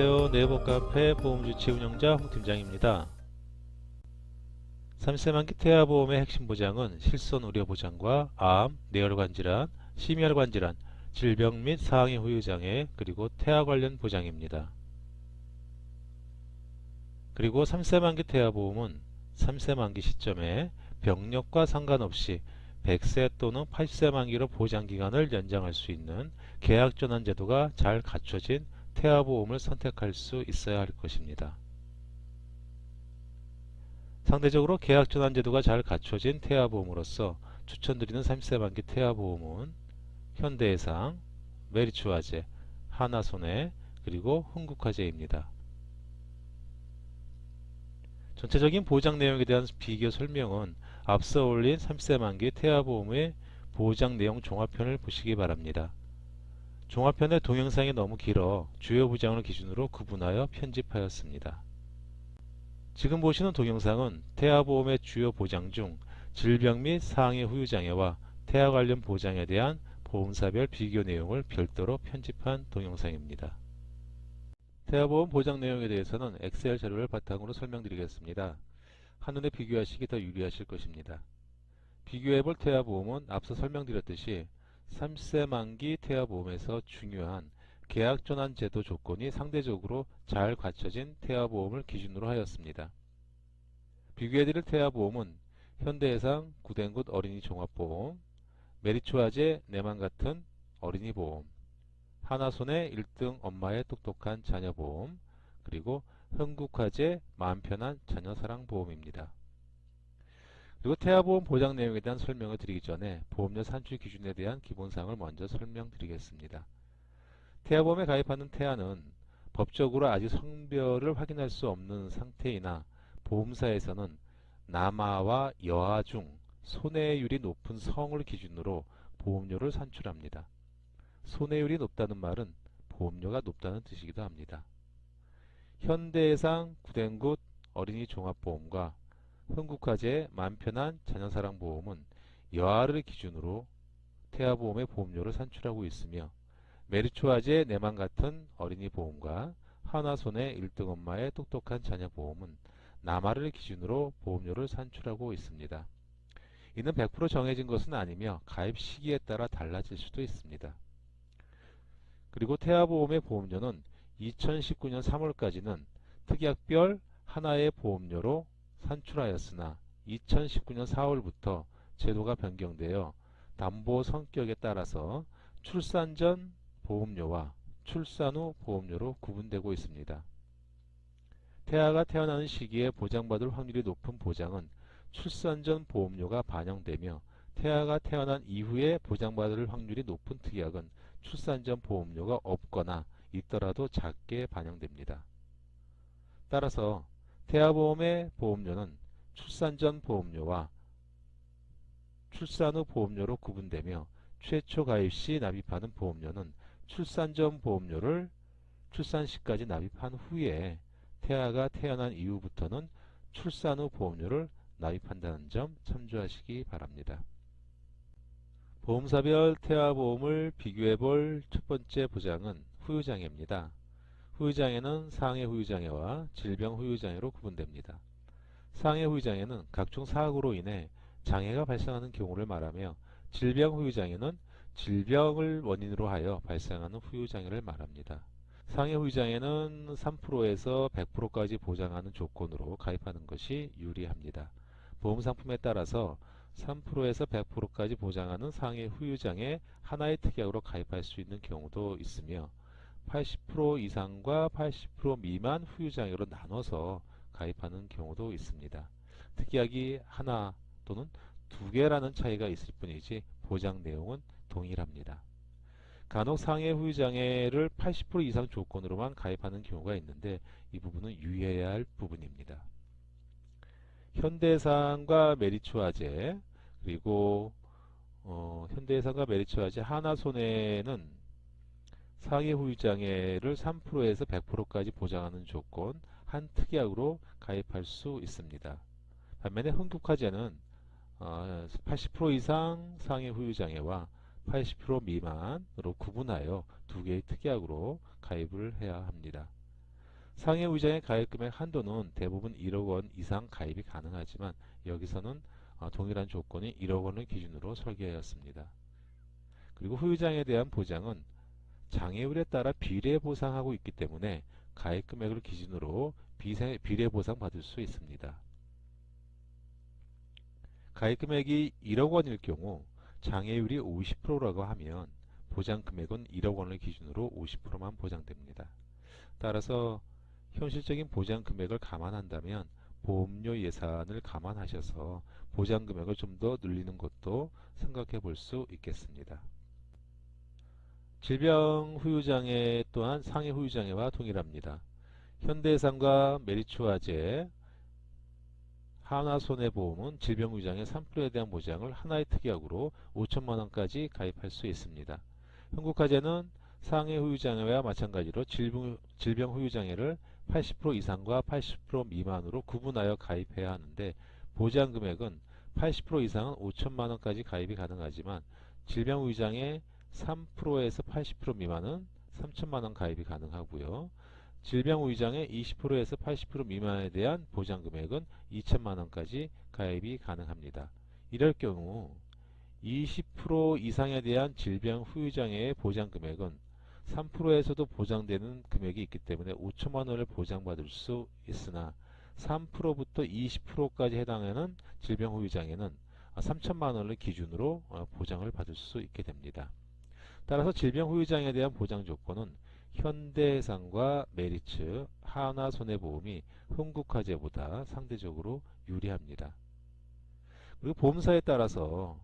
안녕하세요. 네이버 카페 보험주치 운영자 홍 팀장입니다. 30만기 태아보험의 핵심 보장은 실손 의료 보장과 암, 뇌혈관 질환, 심혈관 질환, 질병 및 사항의 후유 장애, 그리고 태아 관련 보장입니다. 그리고 3세만기 태아보험은 3세 만기 시점에 병력과 상관없이 100세 또는 80세 만기로 보장기간을 연장할 수 있는 계약전환 제도가 잘 갖춰진 태아보험을 선택할 수 있어야 할 것입니다. 상대적으로 계약전환 제도가 잘 갖춰진 태아보험으로서 추천드리는 30세 만기 태아보험은 현대해상, 메리츠화재, 하나손해, 그리고 흥국화재입니다. 전체적인 보장 내용에 대한 비교 설명은 앞서 올린 30세 만기 태아보험의 보장 내용 종합편을 보시기 바랍니다. 종합편의 동영상이 너무 길어 주요 보장을 기준으로 구분하여 편집하였습니다. 지금 보시는 동영상은 태아보험의 주요 보장 중 질병 및 사항의 후유 장애와 태아 관련 보장에 대한 보험사별 비교 내용을 별도로 편집한 동영상입니다. 태아보험 보장 내용에 대해서는 엑셀 자료를 바탕으로 설명드리겠습니다. 한눈에 비교하시기 더 유리하실 것입니다. 비교해볼 태아보험은 앞서 설명드렸듯이 30세 만기 태아 보험에서 중요한 계약 전환 제도 조건이 상대적으로 잘 갖춰진 태아 보험을 기준으로 하였습니다. 비교해드릴 태아 보험은 현대해상 구댕굿 어린이 종합보험, 메리츠화재 내만 같은 어린이 보험, 하나손의 1등 엄마의 똑똑한 자녀보험, 그리고 흥국화재 마음 편한 자녀사랑보험입니다. 그리고 태아보험 보장 내용에 대한 설명을 드리기 전에 보험료 산출 기준에 대한 기본사항을 먼저 설명드리겠습니다. 태아보험에 가입하는 태아는 법적으로 아직 성별을 확인할 수 없는 상태이나 보험사에서는 남아와 여아 중 손해율이 높은 성을 기준으로 보험료를 산출합니다. 손해율이 높다는 말은 보험료가 높다는 뜻이기도 합니다. 현대해상 구댕굿 어린이 종합보험과 흥국화재 만편한 자녀사랑보험은 여아를 기준으로 태아보험의 보험료를 산출하고 있으며 메리츠화재 내만 같은 어린이 보험과 하나손의 1등 엄마의 똑똑한 자녀 보험은 남아를 기준으로 보험료를 산출하고 있습니다. 이는 100% 정해진 것은 아니며 가입 시기에 따라 달라질 수도 있습니다. 그리고 태아보험의 보험료는 2019년 3월까지는 특약별 하나의 보험료로 산출하였으나 2019년 4월부터 제도가 변경되어 담보 성격에 따라서 출산 전 보험료와 출산 후 보험료로 구분되고 있습니다. 태아가 태어나는 시기에 보장받을 확률이 높은 보장은 출산 전 보험료가 반영되며 태아가 태어난 이후에 보장받을 확률이 높은 특약은 출산 전 보험료가 없거나 있더라도 작게 반영됩니다. 따라서 태아보험의 보험료는 출산 전 보험료와 출산 후 보험료로 구분되며 최초 가입 시 납입하는 보험료는 출산 전 보험료를 출산 시까지 납입한 후에 태아가 태어난 이후부터는 출산 후 보험료를 납입한다는 점 참조하시기 바랍니다. 보험사별 태아보험을 비교해 볼 첫 번째 보장은 후유장애입니다. 후유장애는 상해 후유장애와 질병 후유장애로 구분됩니다. 상해 후유장애는 각종 사고로 인해 장애가 발생하는 경우를 말하며 질병 후유장애는 질병을 원인으로 하여 발생하는 후유장애를 말합니다. 상해 후유장애는 3%에서 100%까지 보장하는 조건으로 가입하는 것이 유리합니다. 보험 상품에 따라서 3%에서 100%까지 보장하는 상해 후유장애 하나의 특약으로 가입할 수 있는 경우도 있으며 80% 이상과 80% 미만 후유장애로 나눠서 가입하는 경우도 있습니다. 특약이 하나 또는 두 개라는 차이가 있을 뿐이지 보장 내용은 동일합니다. 간혹 상해 후유장애를 80% 이상 조건으로만 가입하는 경우가 있는데 이 부분은 유의해야 할 부분입니다. 현대상과 메리츠화재 그리고 어, 현대해상과 메리츠화재 하나손해는 상해 후유장애를 3%에서 100%까지 보장하는 조건 한 특약으로 가입할 수 있습니다. 반면에 흥국화재는 어, 80% 이상 상해 후유장애와 80% 미만으로 구분하여 두 개의 특약으로 가입을 해야 합니다. 상해 후유장의 가입 금액 한도는 대부분 1억 원 이상 가입이 가능하지만 여기서는 어, 동일한 조건이 1억 원을 기준으로 설계하였습니다. 그리고 후유장에 대한 보장은 장애율에 따라 비례 보상하고 있기 때문에 가입 금액을 기준으로 비례 보상 받을 수 있습니다. 가입 금액이 1억 원일 경우 장애율이 50%라고 하면 보장 금액은 1억 원을 기준으로 50%만 보장됩니다. 따라서 현실적인 보장 금액을 감안한다면 보험료 예산을 감안하셔서 보장 금액을 좀 더 늘리는 것도 생각해 볼 수 있겠습니다. 질병 후유장애 또한 상해 후유장애와 동일합니다. 현대해상과 메리츠화재, 하나손해보험은 질병 후유장애 3%에 대한 보장을 하나의 특약으로 5천만원까지 가입할 수 있습니다. 흥국화재는 상해 후유장애와 마찬가지로 질병, 질병 후유장애를 80% 이상과 80% 미만으로 구분하여 가입해야 하는데 보장 금액은 80% 이상은 5천만원까지 가입이 가능하지만 질병 후유장애 3%에서 80% 미만은 3천만원 가입이 가능하고요. 질병 후유장애 20%에서 80% 미만에 대한 보장 금액은 2천만원까지 가입이 가능합니다. 이럴 경우 20% 이상에 대한 질병 후유장애의 보장 금액은 3%에서도 보장되는 금액이 있기 때문에 5천만 원을 보장받을 수 있으나 3%부터 20%까지 해당하는 질병 후유장애는 3천만 원을 기준으로 어, 보장을 받을 수 있게 됩니다. 따라서 질병 후유장애에 대한 보장 조건은 현대해상과 메리츠, 하나손해보험이 흥국화재보다 상대적으로 유리합니다. 그리고 보험사에 따라서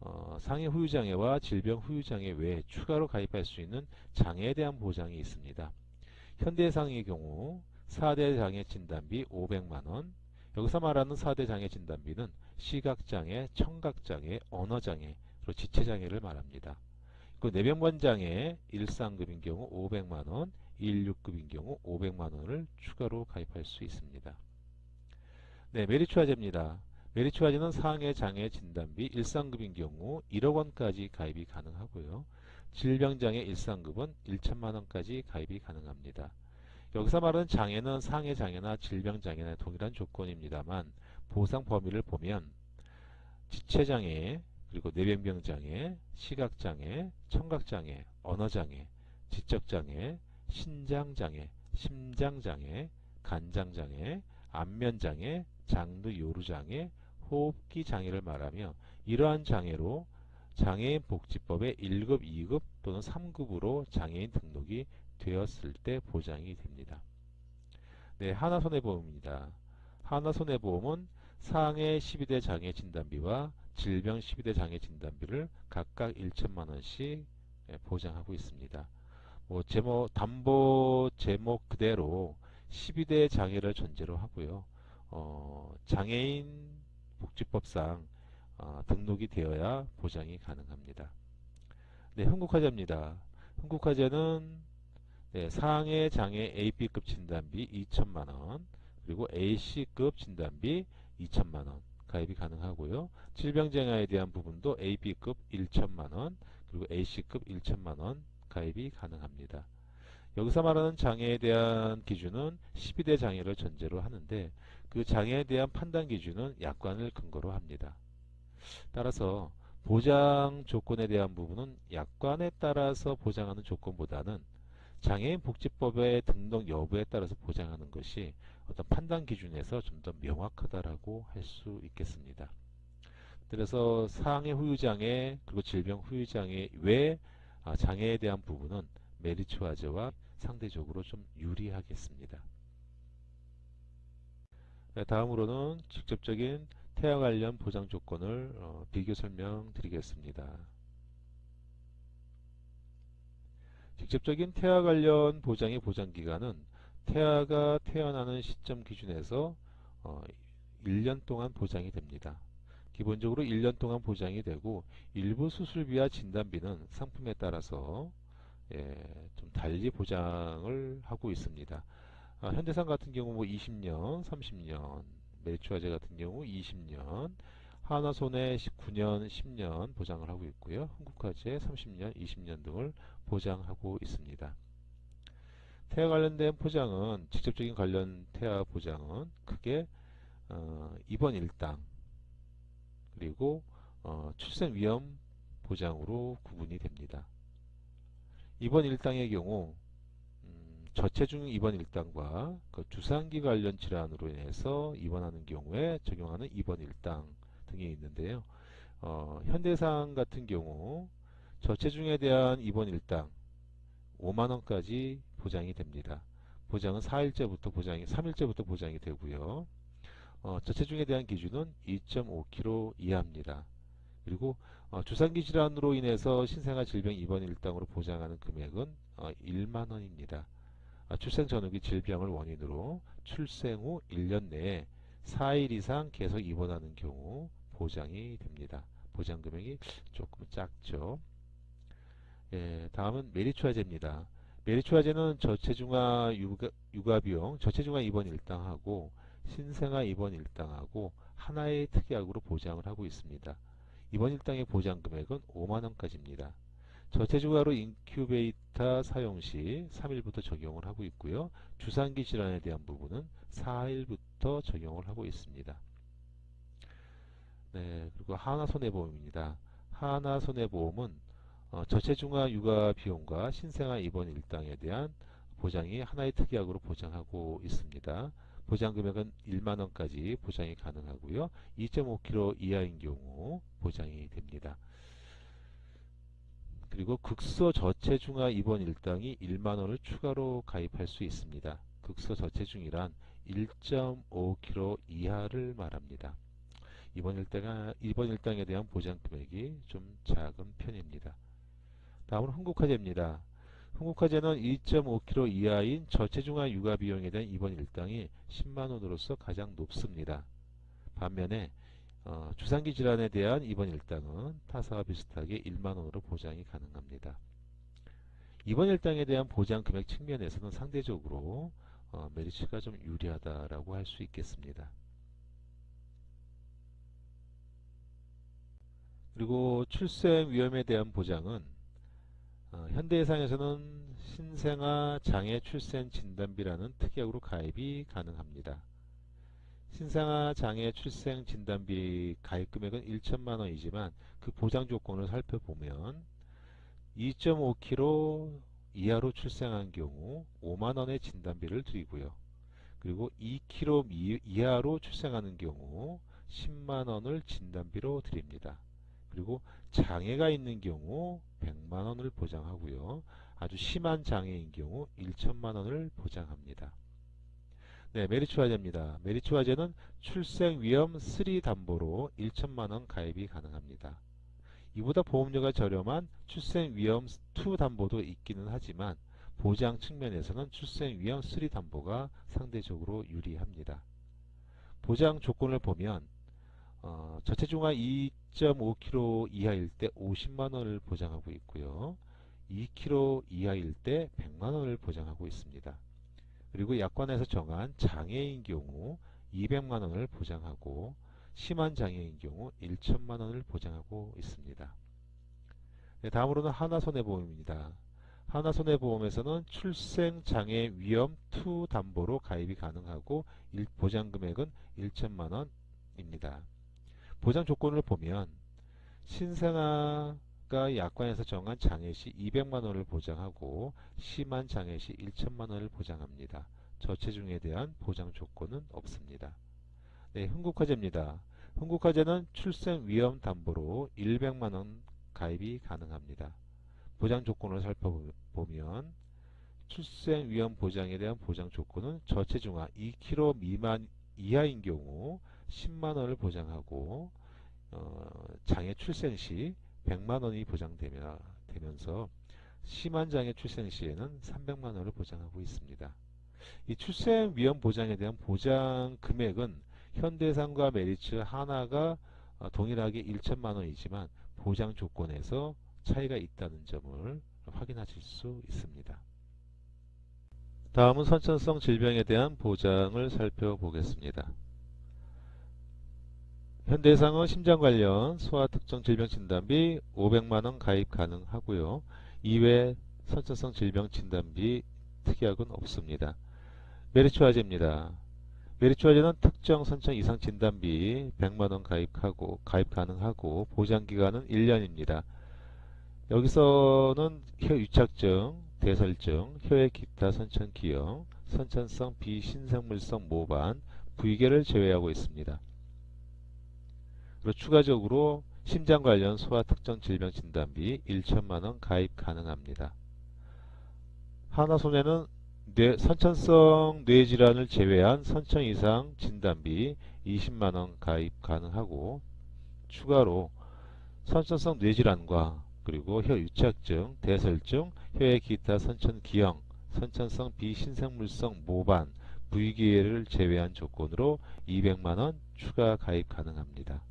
어, 상해 후유장애와 질병 후유장애 외에 추가로 가입할 수 있는 장애에 대한 보장이 있습니다. 현대해상의 경우 4대 장애 진단비 500만원 여기서 말하는 4대 장애 진단비는 시각장애, 청각장애, 언어장애로 지체장애를 말합니다. 그 내병관장애 1상급인 경우 500만원, 16급인 경우 500만원을 추가로 가입할 수 있습니다. 네, 메리츠화재입니다. 메리츠화재는 상해 장애 진단비 1상급인 경우 1억 원까지 가입이 가능하고요. 질병장애 1상급은 1천만 원까지 가입이 가능합니다. 여기서 말하는 장애는 상해 장애나 질병 장애나 동일한 조건입니다만 보상 범위를 보면 지체 장애, 그리고 뇌병병장애, 시각장애, 청각장애, 언어장애, 지적장애, 신장장애, 심장장애, 간장장애, 안면장애, 장르요루장애, 호흡기 장애를 말하며 이러한 장애로 장애인 복지법의 1급, 2급 또는 3급으로 장애인 등록이 되었을 때 보장이 됩니다. 네, 하나손해보험입니다. 하나손해보험은 상해 12대 장애 진단비와 질병 12대 장애 진단비를 각각 1천만원씩 예, 보장하고 있습니다. 뭐 제목 담보 제목 그대로 12대 장애를 전제로 하고요. 어, 장애인 복지법상 어, 등록이 되어야 보장이 가능합니다. 네, 흥국화재입니다. 흥국화재는 네, 상해 장애 AB급 진단비 2천만원 그리고 AC급 진단비 2천만원 가입이 가능하고요. 질병장애에 대한 부분도 AB급 1천만원 그리고 AC급 1천만원 가입이 가능합니다. 여기서 말하는 장애에 대한 기준은 12대 장애를 전제로 하는데 그 장애에 대한 판단 기준은 약관을 근거로 합니다. 따라서 보장 조건에 대한 부분은 약관에 따라서 보장하는 조건보다는 장애인 복지법의 등록 여부에 따라서 보장하는 것이 어떤 판단 기준에서 좀 더 명확하다라고 할 수 있겠습니다. 그래서 상해 후유장애 그리고 질병 후유장애 외 아, 장애에 대한 부분은 메리츠화재와 상대적으로 좀 유리하겠습니다. 네, 다음으로는 직접적인 태아 관련 보장 조건을 어, 비교 설명드리겠습니다. 직접적인 태아 관련 보장의 보장 기간은 태아가 태어나는 시점 기준에서 어, 1년 동안 보장이 됩니다. 기본적으로 1년 동안 보장이 되고 일부 수술비와 진단비는 상품에 따라서 예, 좀 달리 보장을 하고 있습니다. 아, 현대산 같은 경우 뭐 20년, 30년, 매추화재 같은 경우 20년, 하나손해 19년, 10년 보장을 하고 있고요. 흥국화재 30년, 20년 등을 보장하고 있습니다. 태아 관련된 포장은 직접적인 관련 태아 보장은 크게 어, 입원 일당 그리고 어, 출생 위험 보장으로 구분이 됩니다. 입원 일당의 경우 음, 저체중 입원 일당과 그 주상기 관련 질환으로 인해서 입원하는 경우에 적용하는 입원 일당 등이 있는데요. 어, 현대상 같은 경우 저체중에 대한 입원 일당 5만원까지 보장이 됩니다. 보장은 4일째부터 보장이 3일째부터 보장이 되고요. 어, 저체중에 대한 기준은 2.5kg 이하입니다. 그리고 어, 주상기 질환으로 인해서 신생아 질병 입원 일당으로 보장하는 금액은 어, 1만 원입니다. 아, 출생 전후기 질병을 원인으로 출생 후 1년 내에 4일 이상 계속 입원하는 경우 보장이 됩니다. 보장 금액이 조금 작죠. 예, 다음은 메리츠화제입니다. 메리츠화제는 저체중아 육아, 육아 비용, 저체중아 입원 일당하고 신생아 입원 일당하고 하나의 특약으로 보장을 하고 있습니다. 이번 일당의 보장 금액은 5만원까지입니다. 저체중아로 인큐베이터 사용 시 3일부터 적용을 하고 있고요. 주산기 질환에 대한 부분은 4일부터 적용을 하고 있습니다. 네, 그리고 하나 손해보험입니다. 하나 손해보험은 어, 저체중아 육아 비용과 신생아 입원 일당에 대한 보장이 하나의 특약으로 보장하고 있습니다. 보장 금액은 1만원까지 보장이 가능하고요. 2.5kg 이하인 경우 보장이 됩니다. 그리고 극소 저체중아 입원 일당이 1만원을 추가로 가입할 수 있습니다. 극소 저체중이란 1.5kg 이하를 말합니다. 일당, 이번 일당에 대한 보장 금액이 좀 작은 편입니다. 다음은 흥국화제입니다. 흥국화재는 2.5kg 이하인 저체중아 육아 비용에 대한 입원 일당이 10만원으로서 가장 높습니다. 반면에 어, 주상기 질환에 대한 입원 일당은 타사와 비슷하게 1만원으로 보장이 가능합니다. 입원 일당에 대한 보장 금액 측면에서는 상대적으로 어, 메리츠가 좀 유리하다라고 할 수 있겠습니다. 그리고 출생 위험에 대한 보장은 어, 현대예상에서는 신생아 장애 출생 진단비라는 특약으로 가입이 가능합니다. 신생아 장애 출생 진단비 가입 금액은 1천만 원이지만 그 보장 조건을 살펴보면 2.5kg 이하로 출생한 경우 5만 원의 진단비를 드리고요. 그리고 2kg 이하로 출생하는 경우 10만 원을 진단비로 드립니다. 그리고 장애가 있는 경우 100만원을 보장하고요. 아주 심한 장애인 경우 1천만원을 보장합니다. 네, 메리츠화제입니다. 메리츠화제는 출생 위험 3 담보로 1천만원 가입이 가능합니다. 이보다 보험료가 저렴한 출생 위험 2 담보도 있기는 하지만 보장 측면에서는 출생 위험 3 담보가 상대적으로 유리합니다. 보장 조건을 보면 어, 저체중아 2.5kg 이하일 때 50만원을 보장하고 있고요. 2kg 이하일 때 100만원을 보장하고 있습니다. 그리고 약관에서 정한 장애인 경우 200만원을 보장하고 심한 장애인 경우 1천만원을 보장하고 있습니다. 네, 다음으로는 하나손해보험입니다. 하나손해보험에서는 출생장애 위험 2 담보로 가입이 가능하고 보장금액은 1천만원입니다. 보장 조건을 보면 신생아가 약관에서 정한 장애 시 200만 원을 보장하고 심한 장애 시 1천만 원을 보장합니다. 저체중에 대한 보장 조건은 없습니다. 네, 흥국화재입니다. 흥국화재는 출생 위험 담보로 100만 원 가입이 가능합니다. 보장 조건을 살펴보면 출생 위험 보장에 대한 보장 조건은 저체중아 2kg 미만 이하인 경우 10만원을 보장하고 어, 장애 출생 시 100만원이 보장되면서 심한 장애 출생 시에는 300만원을 보장하고 있습니다. 이 출생 위험 보장에 대한 보장 금액은 현대상과 메리츠 하나가 어, 동일하게 1천만원이지만 보장 조건에서 차이가 있다는 점을 확인하실 수 있습니다. 다음은 선천성 질병에 대한 보장을 살펴보겠습니다. 현대상은 심장 관련 소아 특정 질병 진단비 500만원 가입 가능하고요. 이외 선천성 질병 진단비 특약은 없습니다. 메리츠 화재입니다. 메리츠 화재는 특정 선천 이상 진단비 100만원 가입하고 가입 가능하고 보장 기간은 1년입니다. 여기서는 혀 유착증, 대설증, 혀의 기타 선천 기형, 선천성 비신생물성 모반, 부위계를 제외하고 있습니다. 그리고 추가적으로 심장 관련 소아 특정 질병 진단비 1천만원 가입 가능합니다. 하나손해는 뇌, 선천성 뇌질환을 제외한 선천 이상 진단비 20만원 가입 가능하고 추가로 선천성 뇌질환과 그리고 혀 유착증, 대설증, 혀의 기타 선천 기형, 선천성 비신생물성 모반, 부위기회를 제외한 조건으로 200만원 추가 가입 가능합니다.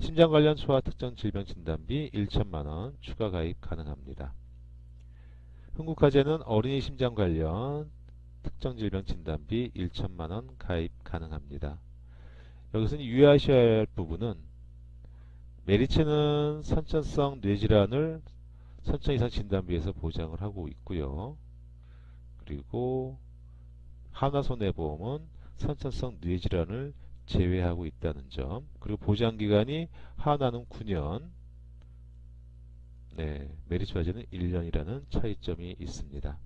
심장 관련 소아 특정 질병 진단비 1천만원 추가 가입 가능합니다. 흥국화재는 어린이 심장 관련 특정 질병 진단비 1천만원 가입 가능합니다. 여기서 유의하셔야 할 부분은 메리츠는 선천성 뇌질환을 선천 이상 진단비에서 보장을 하고 있고요. 그리고 하나손해보험은 선천성 뇌질환을 제외하고 있다는 점 그리고 보장기간이 하나는 9년 네, 메리츠 화재는 1년이라는 차이점이 있습니다.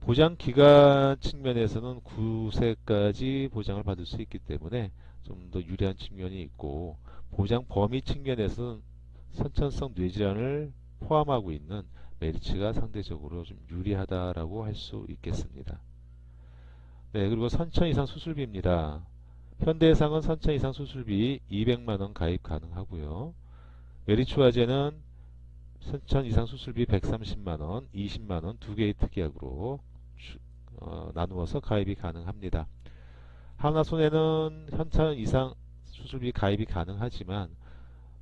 보장기간 측면에서는 9세까지 보장을 받을 수 있기 때문에 좀 더 유리한 측면이 있고 보장 범위 측면에서는 선천성 뇌질환을 포함하고 있는 메리츠가 상대적으로 좀 유리하다라고 할 수 있겠습니다. 네, 그리고 선천 이상 수술비입니다. 현대해상은 선천 이상 수술비 200만원 가입 가능하고요. 메리츠 화재는 선천 이상 수술비 130만원, 20만원 두 개의 특약으로 어, 나누어서 가입이 가능합니다. 하나손해는 현천 이상 수술비 가입이 가능하지만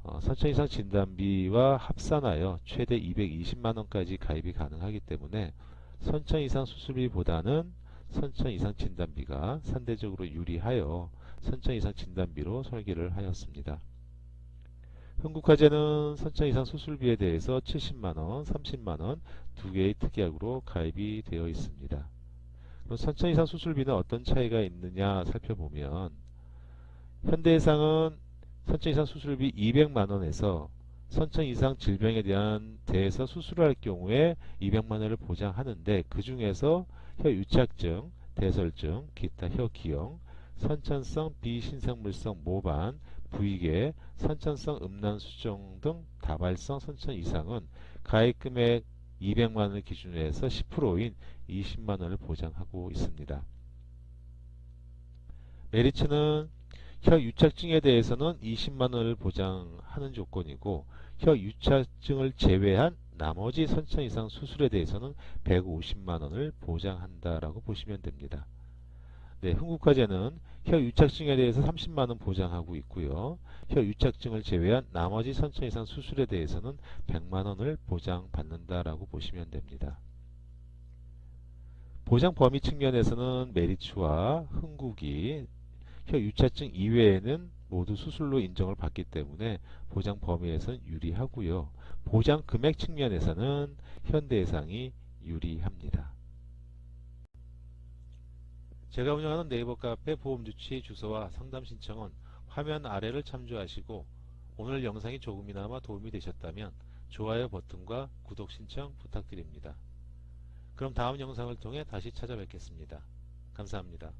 어, 선천 이상 진단비와 합산하여 최대 220만원까지 가입이 가능하기 때문에 선천 이상 수술비보다는 선천 이상 진단비가 상대적으로 유리하여 선천 이상 진단비로 설계를 하였습니다. 흥국화재는 선천 이상 수술비에 대해서 70만원, 30만원 두 개의 특약으로 가입이 되어 있습니다. 그럼 선천 이상 수술비는 어떤 차이가 있느냐 살펴보면 현대해상은 선천 이상 수술비 200만원에서 선천 이상 질병에 대한 대해서 수술을 할 경우에 200만원을 보장하는데 그 중에서 혀 유착증, 대설증, 기타 혀 기형, 선천성 비신생물성 모반, 부위계, 선천성 음란 수종 등 다발성 선천 이상은 가입 금액 200만 원을 기준으로 해서 10%인 20만 원을 보장하고 있습니다. 메리츠는 혀 유착증에 대해서는 20만 원을 보장하는 조건이고 혀 유착증을 제외한 나머지 선천 이상 수술에 대해서는 150만원을 보장한다라고 보시면 됩니다. 네, 흥국화재는 혀 유착증에 대해서 30만원 보장하고 있고요. 혀 유착증을 제외한 나머지 선천 이상 수술에 대해서는 100만원을 보장받는다라고 보시면 됩니다. 보장 범위 측면에서는 메리츠와 흥국이 혀 유착증 이외에는 모두 수술로 인정을 받기 때문에 보장 범위에서는 유리하고요. 보장 금액 측면에서는 현대해상이 유리합니다. 제가 운영하는 네이버 카페 보험주치 주소와 상담 신청은 화면 아래를 참조하시고 오늘 영상이 조금이나마 도움이 되셨다면 좋아요 버튼과 구독 신청 부탁드립니다. 그럼 다음 영상을 통해 다시 찾아뵙겠습니다. 감사합니다.